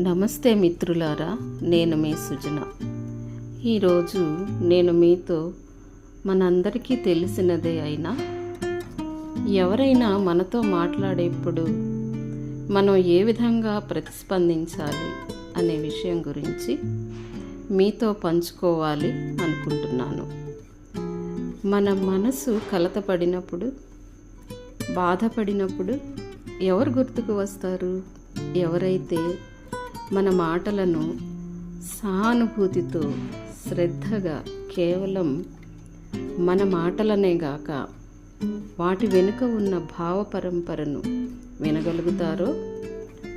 నమస్తే మిత్రులారా నేను మీ సుజన. ఈరోజు నేను మీతో మనందరికీ తెలిసినదే అయినా ఎవరైనా మనతో మాట్లాడేప్పుడు మనం ఏ విధంగా ప్రతిస్పందించాలి అనే విషయం గురించి మీతో పంచుకోవాలి అనుకుంటున్నాను. మన మనసు కలతపడినప్పుడు బాధపడినప్పుడు ఎవరు గుర్తుకు వస్తారు? ఎవరైతే మన మాటలను సానుభూతితో శ్రద్ధగా కేవలం మన మాటలనే గాక వాటి వెనుక ఉన్న భావ పరంపరను వినగలుగుతారో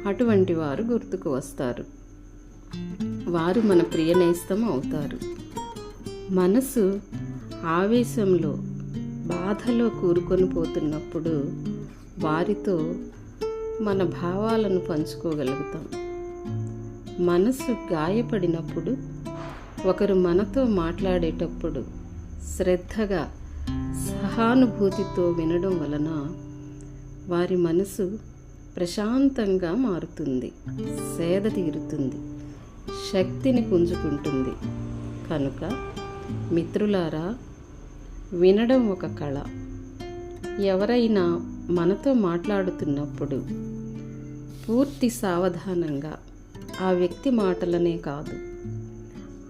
అటువంటి వారు గుర్తుకు వస్తారు. వారు మన ప్రియనేస్తం అవుతారు. మనసు ఆవేశంలో బాధలో కూరుకొని పోతున్నప్పుడు వారితో మన భావాలను పంచుకోగలుగుతాం. మనసు గాయపడినప్పుడు ఒకరు మనతో మాట్లాడేటప్పుడు శ్రద్ధగా సహానుభూతితో వినడం వలన వారి మనసు ప్రశాంతంగా మారుతుంది సేద తీరుతుంది శక్తిని పుంజుకుంటుంది. కనుక మిత్రులారా వినడం ఒక కళ. ఎవరైనా మనతో మాట్లాడుతున్నప్పుడు పూర్తి సావధానంగా ఆ వ్యక్తి మాటలనే కాదు.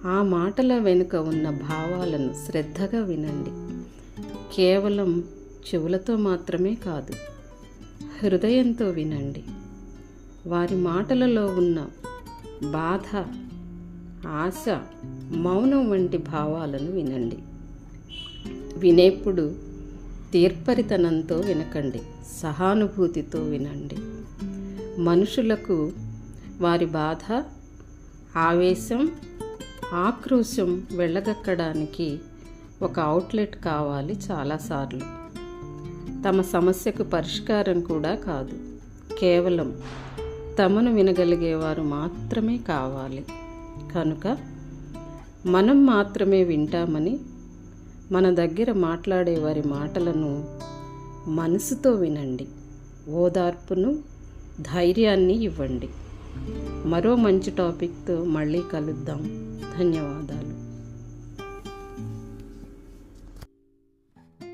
ఆ మాటల వెనుక ఉన్న భావాలను శ్రద్ధగా వినండి. కేవలం చెవులతో మాత్రమే కాదు హృదయంతో వినండి. వారి మాటలలో ఉన్న బాధ ఆశ మౌనం వంటి భావాలను వినండి. వినేప్పుడు తీర్పరితనంతో వినకండి సహానుభూతితో వినండి. మనుషులకు వారి బాధ ఆవేశం ఆక్రోశం వెళ్ళగక్కడానికి ఒక అవుట్లెట్ కావాలి చాలాసార్లు. తమ సమస్యకు పరిష్కారం కూడా కాదు. కేవలం తమను వినగలిగేవారు మాత్రమే కావాలి. కనుక మనం మాత్రమే వింటామని మన దగ్గర మాట్లాడే వారి మాటలను మనసుతో వినండి. ఓదార్పును ధైర్యాన్ని ఇవ్వండి. మరో మంచి టాపిక్తో మళ్ళీ కలుద్దాం. ధన్యవాదాలు.